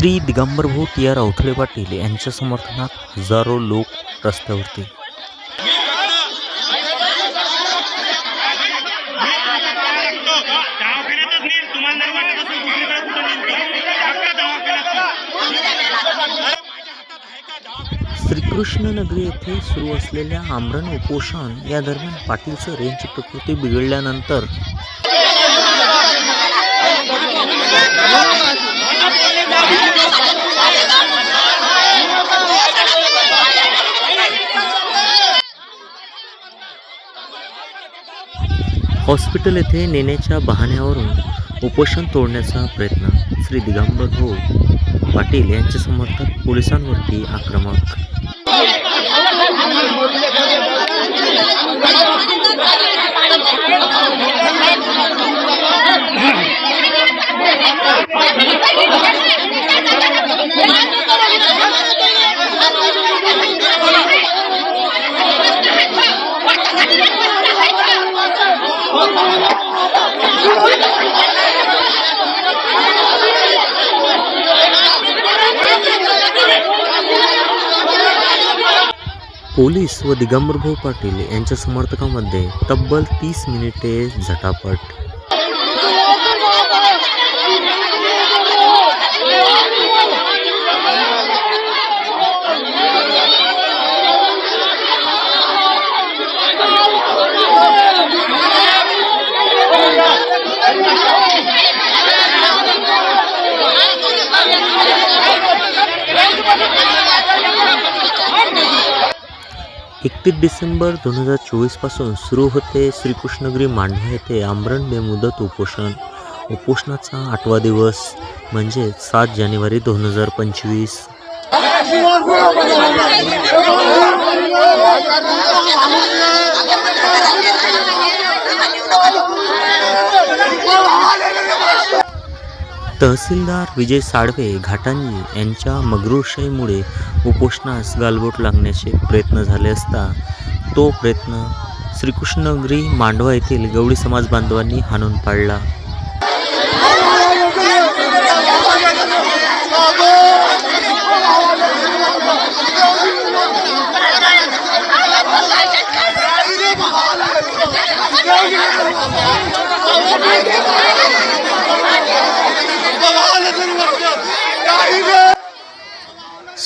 श्री दिगंबर भाऊ T R Awathale Patil यांच्या समर्थनात हजारो लोक रस्त्यावरती श्रीकृष्णनगरी येथे सुरू असलेल्या आमरण उपोषण या दरम्यान पाटील सर यांची प्रकृती बिघडल्यानंतर हॉस्पिटल येथे नेण्याच्या बहाण्यावरून उपोषण तोडण्याचा प्रयत्न श्री दिगंबर हो. पाटील यांच्या समर्थक पोलिसांवरती आक्रमक. पोलीस व दिगंबर भाऊ पाटील यांच्या समर्थकामध्ये तब्बल तीस मिनिटे झटापट. एकतीस डिसेंबर दोन हजार चोवीसपासून सुरू होते श्रीकृष्णगिरी मांडवा येथे आमरण बेमुदत उपोषण. उपोषणाचा आठवा दिवस म्हणजे सात जानेवारी दोन हजार पंचवीस. तहसीलदार विजय साळवे घाटांजी यांच्या मगरूरशाहीमुळे उपोषणास गालबोट लागण्याचे प्रयत्न झाले असता तो प्रयत्न श्रीकृष्णगिरी मांडवा येथील गवळी समाज बांधवांनी हाणून पाडला.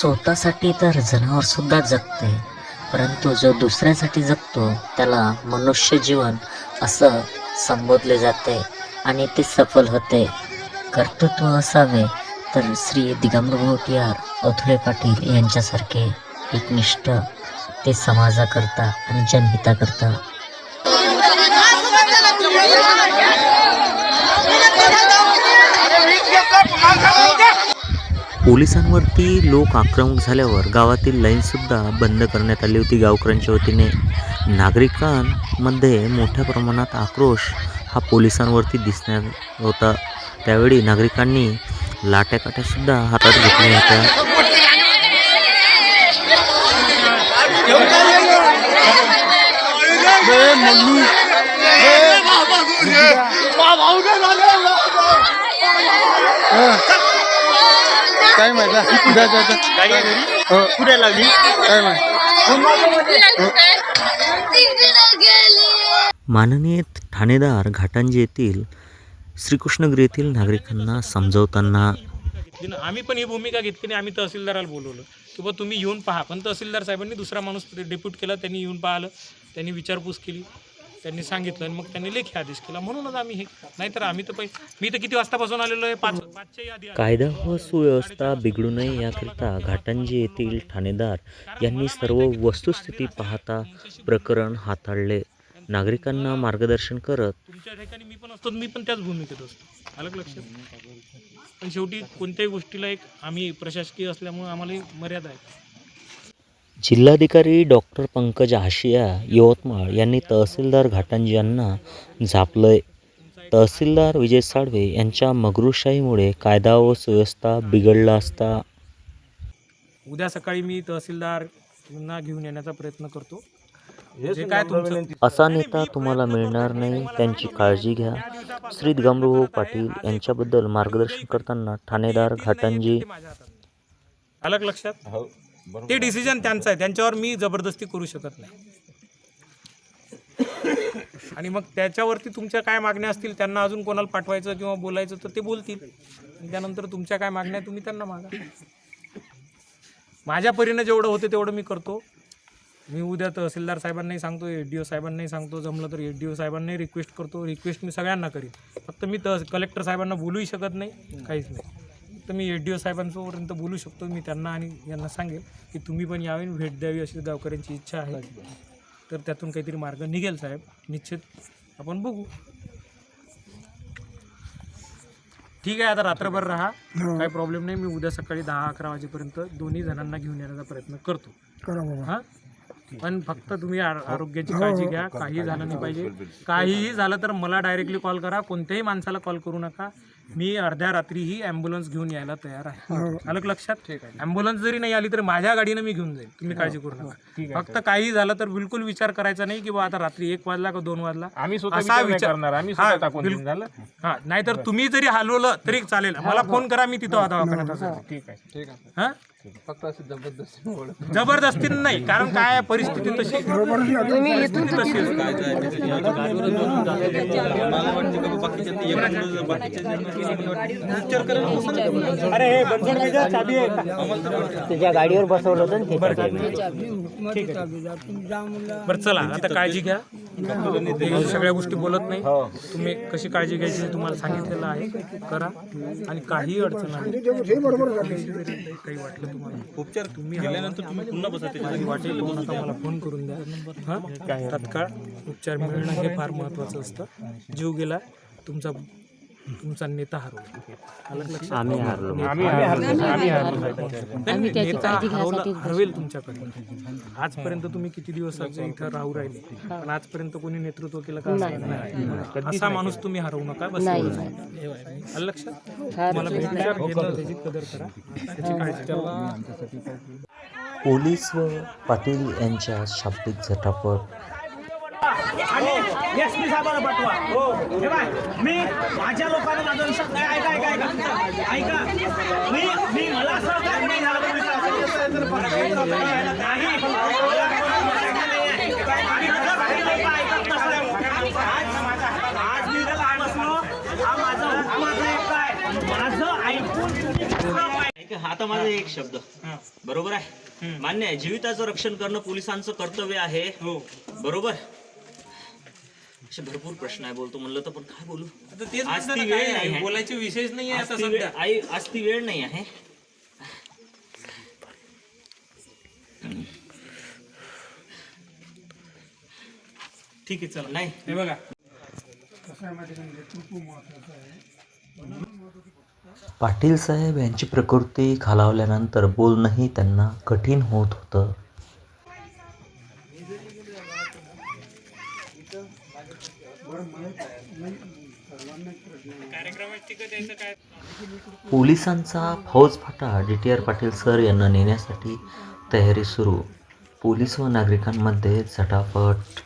स्वतःसाठी तर जनावर सुद्धा जगते परंतु जो दुसऱ्यासाठी जगतो त्याला मनुष्य जीवन असं संबोधले जाते आणि ते सफल होते. कर्तृत्व असावे तर श्री दिगंबर भोटियार अथुले पाटील यांच्यासारखे एकनिष्ठ ते समाजाकरता आणि जनहिताकरता. पोलिसांवरती लोक आक्रमक झाल्यावर गावातील लाईनसुद्धा बंद करण्यात आली होती. गावकऱ्यांच्या वतीने नागरिकांमध्ये मोठ्या प्रमाणात आक्रोश हा पोलिसांवरती दिसण्यात होता. त्यावेळी नागरिकांनी लाट्याकाट्यासुद्धा हातात घेतल्या होत्या. काय माहिती आहे? जा जा जा. हो. कुठे लागली काय माहिती? माननीय ठाणेदार घाटांजी येथील श्रीकृष्णगिरी येथील नागरिकांना समजवताना घेतली ना. आम्ही पण ही भूमिका घेतली नाही. आम्ही तहसीलदाराला बोलवलं. की बा तुम्ही येऊन पहा. पण तहसीलदार साहेबांनी दुसरा माणूस डेप्यूट केला त्यांनी येऊन पाहिलं त्यांनी विचारपूस केली. त्यांनी सांगितलं आणि मग त्यांनी लेखी आदेश केला. म्हणूनच आम्ही हे नाहीतर आम्ही तर मी तर किती वाजतापासून आलेलो आहे? पाच पाचच्या आधी आलो. कायदा व सुव्यवस्था बिघडू नये याकरिता घाटंजी येथील ठाणेदार यांनी सर्व वस्तुस्थिती पाहता प्रकरण हाताळले. नागरिकांना मार्गदर्शन करत तुमच्या ठिकाणी मी पण असतो मी पण त्याच भूमिकेत असतो. का लक्षात. पण शेवटी कोणत्याही गोष्टीला एक आम्ही प्रशासकीय असल्यामुळे आम्हाला मर्यादा आहे. जिल्हाधिकारी डॉक्टर पंकज आशिया यवतमाळ यांनी तहसीलदार घाटंजी यांना झापलंय. तहसीलदार विजय साळवे यांच्या मगरूशाहीमुळे कायदा व सुव्यवस्था बिघडला असता. उद्या सकाळी मी तहसीलदार घेऊन येण्याचा प्रयत्न करतो. जे काय तुमचं असा नेता तुम्हाला मिळणार नाही त्यांची काळजी घ्या. श्री दिगंबरभाऊ पाटील यांच्याबद्दल मार्गदर्शन करताना ठाणेदार घाटंजी अलग लक्षात? ते डिसिजन त्यांचं आहे. त्यांच्यावर मी जबरदस्ती करू शकत नाही. आणि मग त्याच्यावरती तुमच्या काय मागण्या असतील त्यांना अजून कोणाला पाठवायचं किंवा बोलायचं तर ते बोलतील. त्यानंतर तुमच्या काय मागण्या तुम्ही त्यांना मागा. माझ्या परीनं जेवढं होतं तेवढं मी करतो. मी उद्या तहसीलदार साहेबांनाही सांगतो ए डी ओ साहेबांनाही सांगतो. जमलं तर ए डी ओ साहेबांनाही रिक्वेस्ट करतो. रिक्वेस्ट मी सगळ्यांना करीन. फक्त मी तह कलेक्टर साहेबांना बोलूही शकत नाही काहीच नाही. फक्त मी ए डी ओ साहेबांपर्यंत बोलू शकतो मी त्यांना आणि यांना सांगेल की तुम्ही पण यावे भेट द्यावी अशी गावकऱ्यांची इच्छा आहे. तर त्यातून काहीतरी मार्ग निघेल साहेब. निश्चित आपण बघू. ठीक आहे आता रात्रभर राहा. काही प्रॉब्लेम नाही. मी उद्या सकाळी दहा अकरा वाजेपर्यंत दोन्ही जणांना घेऊन येण्याचा प्रयत्न करतो. हां? पण फक्त तुम्ही आर- आरोग्याची काळजी घ्या. काही झालं नाही पाहिजे. काहीही झालं तर मला डायरेक्टली कॉल करा. कोणत्याही माणसाला कॉल करू नका. मी अर्ध्या रात्रीही ॲम्ब्युलन्स घेऊन यायला तयार आहे. आलं का लक्षात? ॲम्ब्युलन्स जरी नाही आली तरी माझ्या गाडीनं मी घेऊन जाईल तुम्ही काळजी करू नका. फक्त काही झालं तर बिलकुल विचार करायचा नाही की बा आता रात्री एक वाजला का दोन वाजला? आम्ही स्वतः असा विचार नाही विचार- करणार. आम्ही हा, हा नाहीतर तुम्ही जरी हलवलं तरी चालेल. मला फोन करा मी तिथं दवाखान्यात असेल. ठीक आहे. ठीक आहे. हा? जबरदस्ती नाही कारण काय परिस्थिती तशी. परिस्थिती तशी आहे. अरे हे बनसोड मेजा, चाबी आहे का? तुझ्या गाडीवर बसवलं होतं ठीक आहे. बरं चला आता काळजी घ्या. हे. सगळ्या गोष्टी बोलत नाही. तुम्ही कशी काळजी घ्यायची हे तुम्हाला सांगितलेलं आहे. करा. आणि काही अडचण आली काही वाटलं तुम्हाला? उपचार तुम्ही गेल्यानंतर तुम्ही पुन्हा बसा त्याच्या वाटेल मला फोन करून द्या. हां? तत्काळ उपचार मिळणं हे फार महत्त्वाचं असतं. जीव गेला. तुमचा तुमचा नेता हरवला? आम्ही हारलो. नेता हरवला हरवेल तुमच्याकडे आजपर्यंत तुम्ही किती दिवस आज इथं राहू राहिले? पण आजपर्यंत कोणी नेतृत्व केलं का? असं नाही. असा माणूस तुम्ही हरवू नका. बस एवढंच आहे. आलं लक्षात? मला भेटल्या घेतलं त्याची कदर करा. त्याची काळजी घ्या. पोलीस व पाटील यांच्या शाब्दिक झटापट एस पी साहेबांना पाठवा. हो. हे बाय मी माझ्या लोकांना माझा शब्द आहे ऐका ऐका ऐका. ऐका. मी मी मला असं काय नाही झालं मी नाही. नाही. आज मी हा माझा एक काय माझं ऐकून तुम्ही पाहिजे. ऐका, आता माझा एक शब्द. बरोबर आहे? मान्य आहे जीविताचं रक्षण करणं पोलिसांचं कर्तव्य आहे. हो. बरोबर? असे भरपूर प्रश्न आहे बोलतो म्हणलं तर पण काय बोलू? आता तेच आज म्हणतो ती ना वेळ काय नाही आहे, आहे. बोलायची विशेष नाही आहे आज आता ती वेळ सध्या आई आज ती वेळ नाही आहे. ठीक आहे चला. नाही. हे बघा. पाटील साहेब यांची प्रकृती खालावल्यानंतर बोलणंही त्यांना कठीण होत होतं. पोलिसांचा फौजफाटा D T R Patil sir यांना नेण्यासाठी तयारी सुरू. पोलीस व नागरिकांमध्ये झटापट.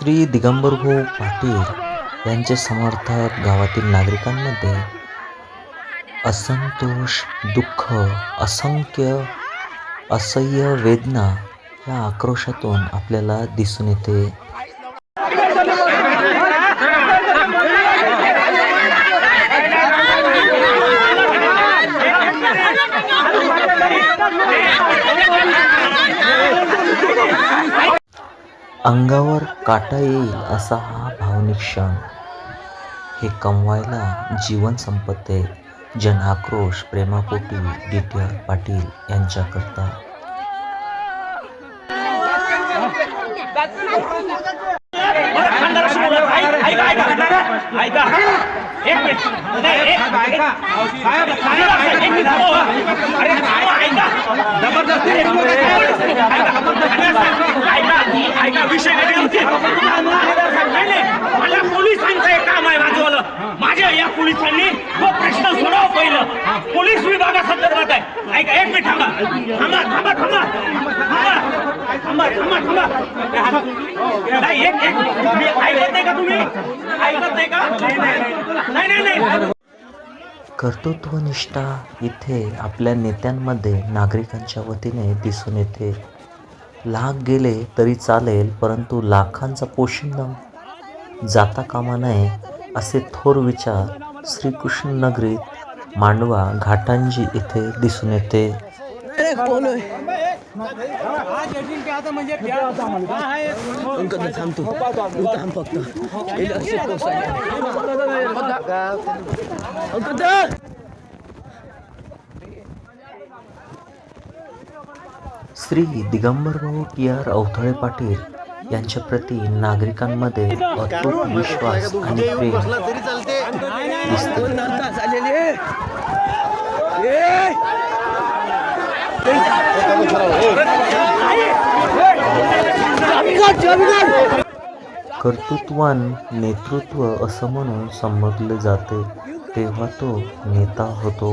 श्री दिगंबरभाऊ पाटील यांचे समर्थक गावातील नागरिकांमध्ये असंतोष दुःख असंख्य असह्य वेदना या आक्रोशातून आपल्याला दिसून येते. अंगावर काटा येईल असा हा भावनिक क्षण. हे कमवायला जीवन संपत्ते जन आक्रोश प्रेमापोटी डी टी आर पाटील यांच्याकरता. ए थांबा थांबा थांबा थांबा थांबा थांबा नाही एक एक ऐकत नाही का तुम्ही ऐकत नाही का नाही नाही नाही कर्तृत्वनिष्ठा इथे आपल्या नेत्यांमध्ये नागरिकांच्या वतीने दिसून येते. लाख गेले तरी चालेल परंतु लाखांचा पोषण जाता कामा नये असे थोर विचार श्रीकृष्ण नगरीत मांडवा घाटांजी इथे दिसून येते. श्री दिगंबर भाऊ टी आर अवथळे पाटील यांच्या प्रती नागरिकांमध्ये अतूट विश्वास आणि प्रेम दिसते कर्तृत्वान नेतृत्व असं म्हणून संबोधले जाते तेव्हा तो नेता होतो.